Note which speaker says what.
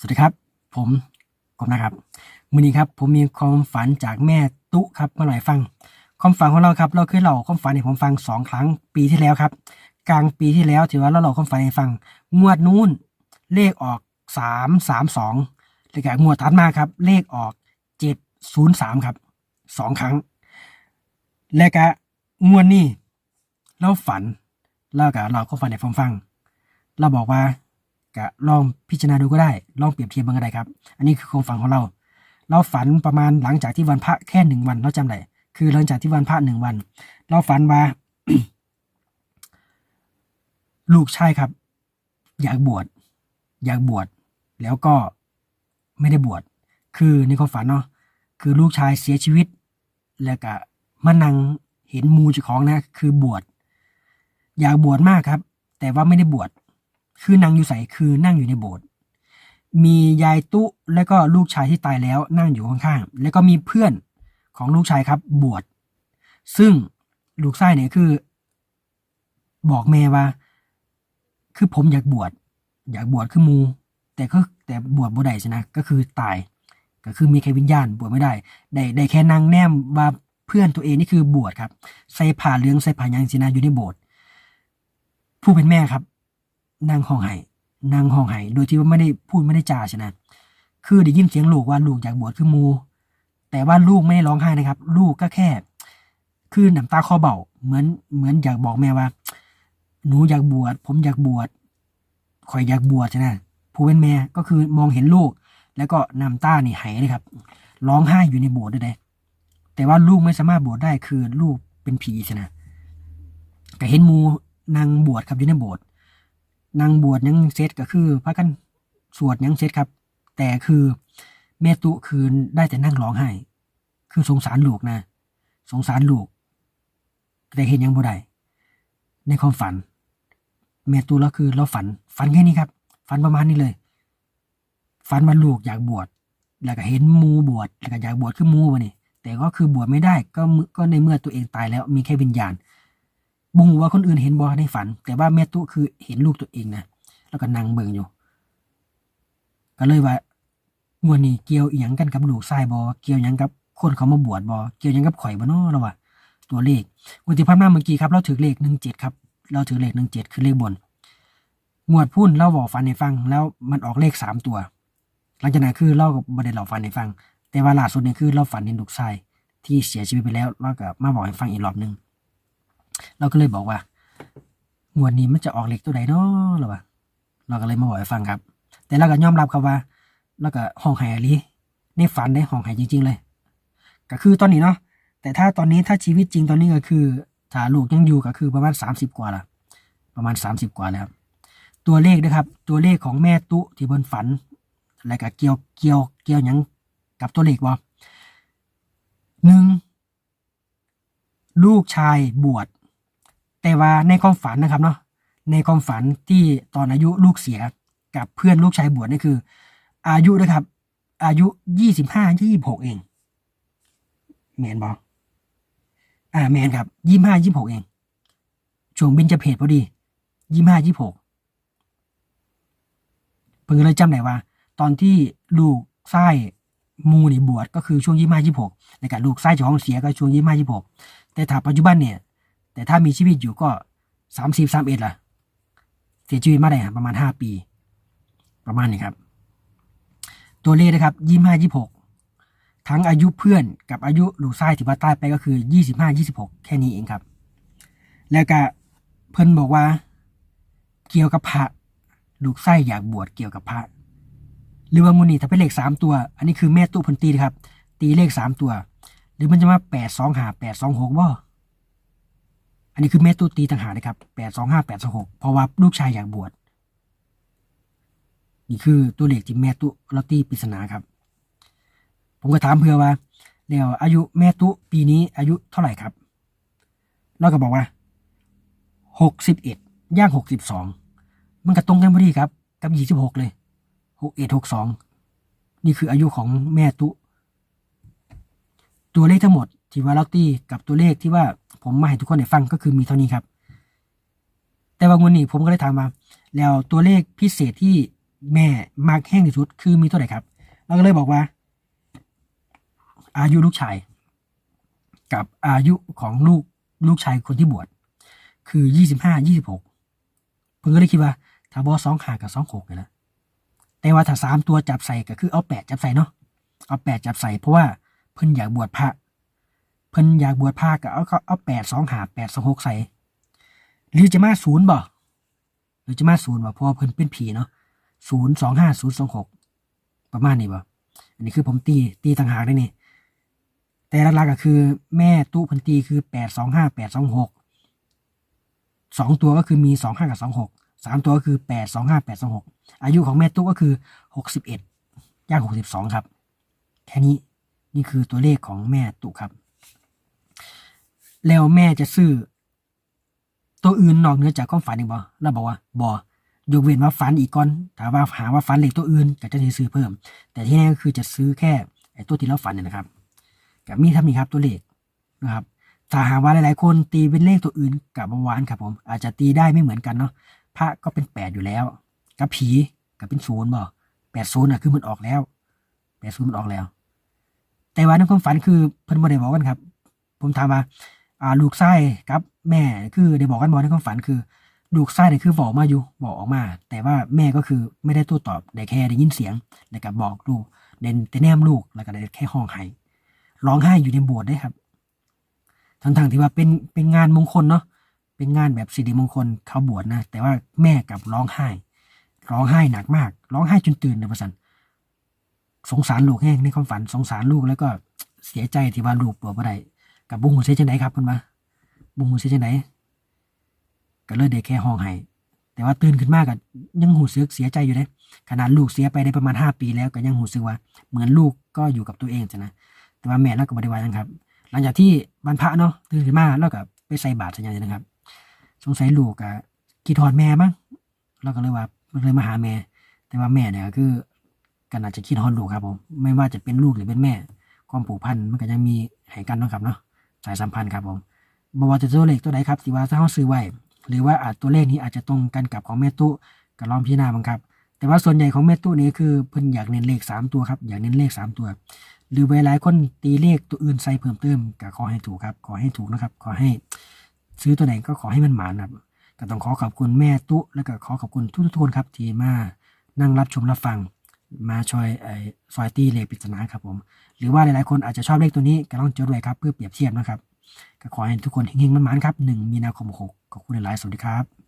Speaker 1: สวัสดีครับ ผมกบนะครับมือนี้ครับผมมีความฝันจากแม่ตุครับมาหน่อยฟัง ความฝันของเราครับ เราเคยเล่าความฝันให้ผมฟังสองครั้งปีที่แล้วครับ กลางปีที่แล้วถือว่าเราเล่าความฝันให้ฟัง งวดนู้นเลขออกสามสามสองแล้วก็งวดถัดมาครับ เลขออกเจ็ดศูนย์สามครับสองครั้ง และก็งวดนี้เราฝันแล้วก็เราก็ฝันให้ผมฟัง เราบอกว่า ก็ลองพิจารณาดูก็ได้ ลองเปรียบเทียบมันก็ได้ครับ อันนี้คือความฝันของเรา เราฝันประมาณหลังจากที่วันพระแค่หนึ่งวันเราจำได้คือหลังจากที่วันพระหนึ่งวัน เราฝันว่า ลูกชายครับ อยากบวชอยากบวชแล้วก็ไม่ได้บวชคือในความฝันเนาะคือลูกชายเสียชีวิต แล้วก็มานั่งเห็นมูเจ้าของนะ คือบวชอยากบวชมากครับ แต่ว่าไม่ได้บวช คือนั่งอยู่ใส่คือนั่งอยู่ในโบสถ์มียายตุแล้วก็ลูกชายที่ตายแล้วนั่งอยู่ข้างๆ แล้วก็มีเพื่อนของลูกชายครับบวช ซึ่งลูกชายเนี่ยคือ บอกแม่ว่า คือผมอยากบวช อยากบวชคือมู แต่ก็แต่บวชบ่ได้ใช่นะ ก็คือตาย ก็คือมีแค่วิญญาณบวชไม่ได้ ได้ได้แค่นางแนมว่าเพื่อนตัวเองนี่คือบวชครับ ใส่ผ้าเหลืองใส่ผ้ายังสินะอยู่ในโบสถ์ผู้เป็นแม่ครับ นางห้องไห้นางห้องไห้โดยที่ว่าไม่ได้พูดไม่ได้จาใช่นะ คือได้ยินเสียงลูกว่าลูกอยากบวชคือมู แต่ว่าลูกไม่ได้ร้องไห้นะครับ ลูกก็แค่ คือน้ำตาคอเบาเหมือนเหมือนอยากบอกแม่ว่า หนูอยากบวชผมอยากบวชข่อยอยากบวชใช่ไหมผู้เป็นแม่ก็คือมองเห็นลูก แล้วก็น้ำตานี่ไหลเลยครับ ร้องไห้อยู่ในโบสถ์ด้วยเลยแต่ว่าลูกไม่สามารถบวชได้คือลูกเป็นผีใช่ไหมก็เห็นมูนางบวชครับอยู่ในโบสถ์ นางบวชยังเซตก็คือพระกันสวดยังเซตครับ แต่คือแม่ตุคือได้แต่นั่งร้องไห้คือสงสารลูกนะ สงสารลูก แต่เห็นยังบ่ได้ในความฝันแม่ตุแล้วคือเราฝัน ฝันแค่นี้ครับ ฝันประมาณนี้เลย ฝันว่าลูกอยากบวชแล้วก็เห็นมูบวชแล้วก็อยากบวชคือหมูวะนี่แต่ก็คือบวชไม่ได้ก็มืก็ในเมื่อตัวเองตายแล้วมีแค่วิญญาณ บุงว่าคนอื่นเห็นบอในฝัน แต่ว่าแม่ตุคือเห็นลูกตัวเองนะแล้วก็นั่งเบิ่งอยู่ ก็เลยว่างวดนี้เกี่ยวอีหยังกันกับลูกชายบอเกี่ยวหยังกับคนเขามาบวชบอเกี่ยวหยังกับข่อยบ่เนาะเราว่าตัวเลขงวดที่ผ่านาเมื่อกี้ครับ เราถือเลขหนึ่งเจ็ดครับ เราถือเลขหนึ่งเจ็ดคือเลขบนงวดพุ่นเราบอกฟันให้ฟัง แล้วมันออกเลขสามตัว หลังจากนั้นคือเราก็บ่ได้เล่าฟันให้ฟัง แต่ว่าล่าสุดนี่คือเราฝันเห็นลูกชายที่เสียชีวิตไปแล้วเราก็มาบอกให้ฟังอีกรอบหนึ่ง เราก็เลยบอกว่างวดนี้มันจะออกเหลขตัวใดเนาะเราว่าเราก็เลยมาบอกให้ฟังครับ แต่เราก็ยอมรับครับว่า แล้วก็ห้องห้อหลีในฝันได้ห้องไห้จริง ๆ เลย ก็คือตอนนี้เนาะแต่ถ้าตอนนี้ถ้าชีวิตจริงตอนนี้ก็คือถ้าลูกยังอยู่ก็คือประมาณสามสิบกว่าละประมาณสามสิบกว่าแล้วตัวเลขนะครับ ตัวเลขของแม่ตุที่บนฝันอะไรกับเกี่ยวเกี่ยวเกี่ยวยังกับตัวเลขบ่หนึ่งลูกชายบวช แต่ว่าในความฝันนะครับเนาะในความฝันที่ตอนอายุลูกเสียกับเพื่อนลูกชายบวชนี่คือ อายุนะครับ อายุยี่สิบห้ายี่สิบหกเองแมนบอกอ่าแมนครับยี่ห้ายี่หกเองช่วงเบญจเพศพอดียี่ห้ายี่หกเพิ่งเลยจำได้ว่า ตอนที่ลูกไส้มูนี่บวชก็คือช่วงยี่ห้ายี่หกในการลูกไส้จ้าของเสียก็ช่วงยี่ห้ายี่หกแต่ถ้าปัจจุบันเนี่ย แต่ถ้ามีชีวิตอยู่ก็สามสิบสามเอ็ดล่ะ เสียชีวิตมาได้ประมาณห้าปี ประมาณนี้ครับ ตัวเลขนะครับยี่ห้ายี่หกทั้งอายุเพื่อนกับอายุลูกไส้ที่ว่าใต้ไปก็คือยี่สิบห้ายี่สิบหกแค่นี้เองครับ แล้วก็เพิ่นบอกว่า เกี่ยวกับพระลูกไส้อยากบวชเกี่ยวกับพระหรือว่ามูนี่ถ้าเป็นเลขสามตัว อันนี้คือแม่ตู้เพันตีนะครับ ตีเลขสามตัว หรือมันจะมาแปดสองหาแปดสองหกว่ อันนี้คือแม่ตู้ตีต่างหากนะครับแปดสองห้าแปดสองหกเพราะว่าลูกชายอยากบวชนี่คือตัวเลขที่แม่ตู้เราตีปริศนาครับ ผมก็ถามเพื่อว่าแล้วอายุแม่ตุปีนี้อายุเท่าไหร่ครับเราก็บอกว่าหกสิบเอ็ดย่างหกสิบสองมันก็ตรงกันพอดีครับ กับยี่สิบหกเลยหกเอ็ดหกสองนี่คืออายุของแม่ตุ ตัวเลขทั้งหมด ที่ว่าเราตีกับตัวเลขที่ว่าผมมาให้ทุกคนได้ฟังก็คือมีเท่านี้ครับ แต่ว่างวดนี้ผมก็เลยถามมา แล้วตัวเลขพิเศษที่แม่มากแห้งที่สุดคือมีเท่าไหร่ครับเราก็เลยบอกว่า อายุลูกชาย กับอายุของลูกลูกชายคนที่บวชคือยี่สิบห้ายี่สิบหกเพิ่งก็เลยคิดว่าถ้าบอสองหากับสองหกเลยนะแต่ว่าถ้าสามตัวจับใส่ก็คือเอาแปดจับใส่เนาะเอาแปดจับใส่เพราะว่าเพิ่นอยากบวชพระ พิ่นอยากบวชพระก็เอาเอาแปดสองหาแปดสองหกใส่หรือจะมาศูนย์บ่หรือจะมาศูนย์บ่เพราะว่าเพิ่นเป็นผีเนาะศูนย์สองห้าศูนย์สองหกประมาณนี้บ่อันนี้คือผมตีตีต่างหากได้นี่ แต่หลักๆก็คือ แม่ตู้เพันตีคือแปดสองห้าแปดสองหกสองตัวก็คือมีสองห้ากับสองหกสามตัวก็คือแปดสองห้าแปดสองหกอายุของแม่ตู้ก็คือหกสิบเอ็ดย่างหกสิบสองครับ แค่นี้นี่คือตัวเลขของแม่ตุครับ แล้วแม่จะซื้อ ตัวอื่นนอกเหนือจากความฝันอีกบ่เราบอกว่าบ่ยกเว้นว่าฝันอีกก่อนถ้าว่าหาว่าฝันเหลขตัวอื่นก็จะซื้อเพิ่ม แต่ที่แน่ก็คือจะซื้อแค่ไอ้ตัวที่เราฝันเนี่ยนะครับกับมีทำนี่ครับตัวเลขนะครับถ้าหาว่าหลายๆ คนตีเป็นเลขตัวอื่นกับเบาหวานครับผม อาจจะตีได้ไม่เหมือนกันเนาะพระก็เป็นแปดอยู่แล้ว กับผีก็เป็นศูนย์บ่แปดศูนย์อะคือมันออกแล้วแปดศูนย์มันออกแล้ว แต่ว่าในความฝันคือเพิ่นบ่ได้บอกกันครับ ผมถามว่า อ่าลูกไส้กับ แม่คือได้บอกกันบ่ในความฝันคือ ลูกไส้เนี่ยคือบอกมาอยู่บอกออกมา แต่ว่าแม่ก็คือไม่ได้โต้ตอบได้แค่ได้ยินเสียงแล้วก็บอกลูกเด่นแต่แนมลูกแล้วก็ได้แค่ห้องไห้ร้องไห้อยู่ในโบสถ์ได้ครับทั้งๆที่ว่าเป็นเป็นงานมงคลเนาะเป็นงานแบบสิริมงคลเขาบวชนะแต่ว่าแม่กับร้องไห้ ร้องไห้หนักมาก ร้องไห้จนตื่นนะประสันสงสารลูกแห้งในความฝันสงสารลูกแล้วก็เสียใจที่ว่าลูกบวชบ่ได้ กับบุ้งหูเสียจังไหนครับคุณมาบุ้งหูเสียจังไหนก็เลยได้แค่ห้องไห้แต่ว่าตื่นขึ้นมากก็ยังหูซึกเสียใจอยู่เลยขนาดลูกเสียไปได้ประมาณห้าปีแล้วก็ยังหูซึกว่า เหมือนลูกก็อยู่กับตัวเองจ้ะนะแต่ว่าแม่เราก็บริวารนะครับ หลังจากที่บรรพะเนาะตื่นขึ้นมาแล้วก็ไปใส่บาตรสัญญาณนะครับ สงสัยลูกอะกีทอดแม่มั้งเราก็เลยว่าเลยมาหาแม่ แต่ว่าแม่เนี่ยก็คือกันอาจจะคิดฮอนลูกครับผมไม่ว่าจะเป็นลูกหรือเป็นแม่ ความผูกพันมันก็ยังมีให้กันนะครับเนาะ สายสัมพันธ์ครับผมบว่าจะตัวเลขตัวใดครับที่ว่าถ้าเขาซื้อไว้หรือว่าอาจตัวเลขนี้อาจจะตรงกันกับของแม่ตุก็ลองพิจารณาบ้างครับ แต่ว่าส่วนใหญ่ของแม่ตุนี้คือเพิ่นอยากเน้นเลขสามตัวครับอยากเน้นเลขสามตัว หรือเวลาคนตีเลขตัวอื่นใส่เพิ่มเติมก็ขอให้ถูกครับ ขอให้ถูกนะครับ ขอให้ซื้อตัวไหนก็ขอให้มันหมานครับก็ต้องขอขอบคุณแม่ตุแล้วก็ขอขอบคุณทุกทุกคนครับที่มานั่งรับชมรับฟัง มาช่วยไอ้ซอยตี้เลขปริศนาครับผม หรือว่าหลายๆคนอาจจะชอบเลขตัวนี้ก็ลองจดไว้ครับเพื่อเปรียบเทียบนะครับ ก็ขอให้ทุกคนเฮงๆมันๆครับหนึ่งมีนาคมหกขอบคุณหลายๆสวัสดีครับ